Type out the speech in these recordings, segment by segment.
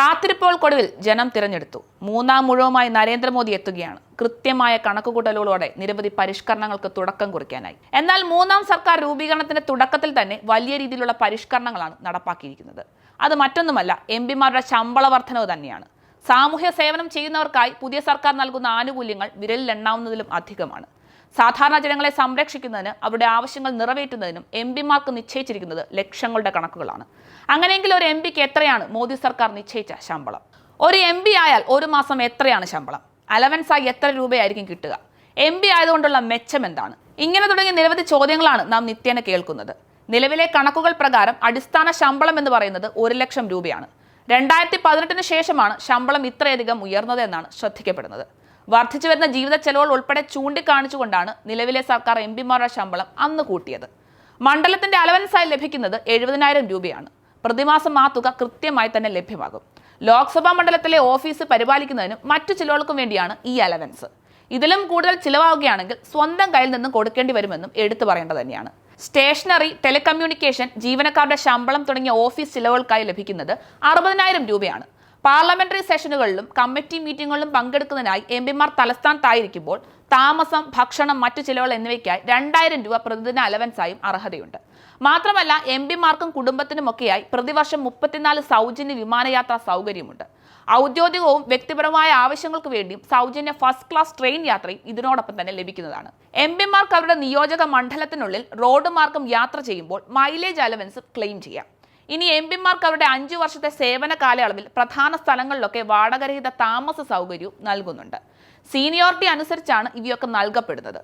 കാത്തിരിപ്പുകൾക്കൊടുവിൽ ജനം തിരഞ്ഞെടുത്തു. മൂന്നാം മുഴുവുമായി നരേന്ദ്രമോദി എത്തുകയാണ്. കൃത്യമായ കണക്കുകൂട്ടലുകളോടെ നിരവധി പരിഷ്കരണങ്ങൾക്ക് തുടക്കം കുറിക്കാനായി. എന്നാൽ മൂന്നാം സർക്കാർ രൂപീകരണത്തിന്റെ തുടക്കത്തിൽ തന്നെ വലിയ രീതിയിലുള്ള പരിഷ്കരണങ്ങളാണ് നടപ്പാക്കിയിരിക്കുന്നത്. അത് മറ്റൊന്നുമല്ല എം പിമാരുടെ ശമ്പള വർധനവ് തന്നെയാണ്. സാമൂഹ്യ സേവനം ചെയ്യുന്നവർക്കായി പുതിയ സർക്കാർ നൽകുന്ന ആനുകൂല്യങ്ങൾ വിരലിലെണ്ണാവുന്നതിലും അധികമാണ്. സാധാരണ ജനങ്ങളെ സംരക്ഷിക്കുന്നതിന് അവരുടെ ആവശ്യങ്ങൾ നിറവേറ്റുന്നതിനും എം പിമാർക്ക് നിശ്ചയിച്ചിരിക്കുന്നത് ലക്ഷങ്ങളുടെ കണക്കുകളാണ്. അങ്ങനെയെങ്കിൽ ഒരു എം പിക്ക് എത്രയാണ് മോദി സർക്കാർ നിശ്ചയിച്ച ശമ്പളം? ഒരു എം പി ആയാൽ ഒരു മാസം എത്രയാണ് ശമ്പളം? അലവൻസായി എത്ര രൂപയായിരിക്കും കിട്ടുക? എം പി ആയതുകൊണ്ടുള്ള മെച്ചം എന്താണ്? ഇങ്ങനെ തുടങ്ങിയ നിരവധി ചോദ്യങ്ങളാണ് നാം നിത്യേന കേൾക്കുന്നത്. നിലവിലെ കണക്കുകൾ പ്രകാരം അടിസ്ഥാന ശമ്പളം എന്ന് പറയുന്നത് ഒരു ലക്ഷം രൂപയാണ്. രണ്ടായിരത്തി പതിനെട്ടിന് ശേഷമാണ് ശമ്പളം ഇത്രയധികം ഉയർന്നത് എന്നാണ് ശ്രദ്ധിക്കപ്പെടുന്നത്. വർദ്ധിച്ചു വരുന്ന ജീവിത ചെലവുകൾ ഉൾപ്പെടെ ചൂണ്ടിക്കാണിച്ചുകൊണ്ടാണ് നിലവിലെ സർക്കാർ എം പിമാരുടെ ശമ്പളം അന്ന് കൂട്ടിയത്. മണ്ഡലത്തിന്റെ അലവൻസായി ലഭിക്കുന്നത് എഴുപതിനായിരം രൂപയാണ്. പ്രതിമാസം ആ തുക കൃത്യമായി തന്നെ ലഭ്യമാകും. ലോക്സഭാ മണ്ഡലത്തിലെ ഓഫീസ് പരിപാലിക്കുന്നതിനും മറ്റു ചിലവുകൾക്കും വേണ്ടിയാണ് ഈ അലവൻസ്. ഇതിലും കൂടുതൽ ചിലവാകുകയാണെങ്കിൽ സ്വന്തം കയ്യിൽ നിന്നും കൊടുക്കേണ്ടി വരുമെന്നും എടുത്തു പറയേണ്ടത് തന്നെയാണ്. സ്റ്റേഷനറി ടെലികമ്മ്യൂണിക്കേഷൻ ജീവനക്കാരുടെ ശമ്പളം തുടങ്ങിയ ഓഫീസ് ചിലവുകൾക്കായി ലഭിക്കുന്നത് അറുപതിനായിരം രൂപയാണ്. പാർലമെന്ററി സെഷനുകളിലും കമ്മിറ്റി മീറ്റിംഗുകളിലും പങ്കെടുക്കുന്നതിനായി എം പിമാർ തലസ്ഥാനത്തായിരിക്കുമ്പോൾ താമസം ഭക്ഷണം മറ്റു ചിലവുകൾ എന്നിവയ്ക്കായി രണ്ടായിരം രൂപ പ്രതിദിന അലവൻസായും അർഹതയുണ്ട്. മാത്രമല്ല എം പിമാർക്കും കുടുംബത്തിനുമൊക്കെയായി പ്രതിവർഷം മുപ്പത്തിനാല് സൗജന്യ വിമാനയാത്രാ സൗകര്യമുണ്ട്. ഔദ്യോഗികവും വ്യക്തിപരമായ ആവശ്യങ്ങൾക്ക് വേണ്ടിയും സൗജന്യ ഫസ്റ്റ് ക്ലാസ് ട്രെയിൻ യാത്രയും ഇതിനോടൊപ്പം തന്നെ ലഭിക്കുന്നതാണ്. എം പിമാർക്ക് അവരുടെ നിയോജക മണ്ഡലത്തിനുള്ളിൽ റോഡ് മാർഗം യാത്ര ചെയ്യുമ്പോൾ മൈലേജ് അലവൻസ് ക്ലെയിം ചെയ്യാം. ഇനി എം പിമാർക്ക് അവരുടെ അഞ്ചു വർഷത്തെ സേവന കാലയളവിൽ പ്രധാന സ്ഥലങ്ങളിലൊക്കെ വാടകരഹിത താമസ സൗകര്യവും നൽകുന്നുണ്ട്. സീനിയോറിറ്റി അനുസരിച്ചാണ് ഇവയൊക്കെ നൽകപ്പെടുന്നത്.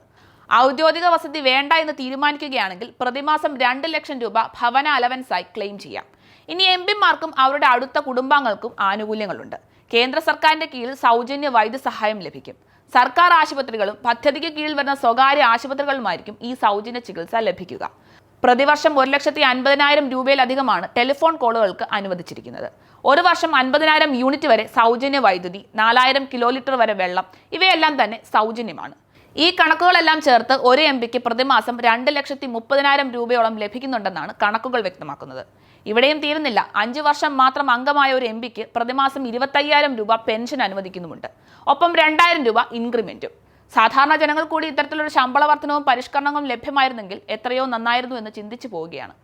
ഔദ്യോഗിക വസതി വേണ്ട എന്ന് തീരുമാനിക്കുകയാണെങ്കിൽ പ്രതിമാസം രണ്ട് ലക്ഷം രൂപ ഭവന അലവൻസായി ക്ലെയിം ചെയ്യാം. ഇനി എം പിമാർക്കും അവരുടെ അടുത്ത കുടുംബാംഗങ്ങൾക്കും ആനുകൂല്യങ്ങളുണ്ട്. കേന്ദ്ര സർക്കാരിന്റെ കീഴിൽ സൗജന്യ വൈദ്യസഹായം ലഭിക്കും. സർക്കാർ ആശുപത്രികളും പദ്ധതിക്ക് കീഴിൽ വരുന്ന സ്വകാര്യ ആശുപത്രികളുമായിരിക്കും ഈ സൗജന്യ ചികിത്സ ലഭിക്കുക. പ്രതിവർഷം ഒരു ലക്ഷത്തി അൻപതിനായിരം രൂപയിലധികമാണ് ടെലിഫോൺ കോളുകൾക്ക് അനുവദിച്ചിരിക്കുന്നത്. ഒരു വർഷം അൻപതിനായിരം യൂണിറ്റ് വരെ സൗജന്യ വൈദ്യുതി നാലായിരം കിലോ ലിറ്റർ വരെ വെള്ളം ഇവയെല്ലാം തന്നെ സൗജന്യമാണ്. ഈ കണക്കുകളെല്ലാം ചേർത്ത് ഒരു എം പിക്ക് പ്രതിമാസം രണ്ട് ലക്ഷത്തി മുപ്പതിനായിരം രൂപയോളം ലഭിക്കുന്നുണ്ടെന്നാണ് കണക്കുകൾ വ്യക്തമാക്കുന്നത്. ഇവിടെയും തീരുന്നില്ല. അഞ്ചു വർഷം മാത്രം അംഗമായ ഒരു എം പിക്ക് പ്രതിമാസം ഇരുപത്തയ്യായിരം രൂപ പെൻഷൻ അനുവദിക്കുന്നുമുണ്ട്. ഒപ്പം രണ്ടായിരം രൂപ ഇൻക്രിമെന്റും. സാധാരണ ജനങ്ങൾ കൂടി ഇത്തരത്തിലൊരു ശമ്പള വർധനവും പരിഷ്കരണങ്ങളും ലഭ്യമായിരുന്നെങ്കിൽ എത്രയോ നന്നായിരുന്നു എന്ന് ചിന്തിച്ചു പോവുകയാണ്.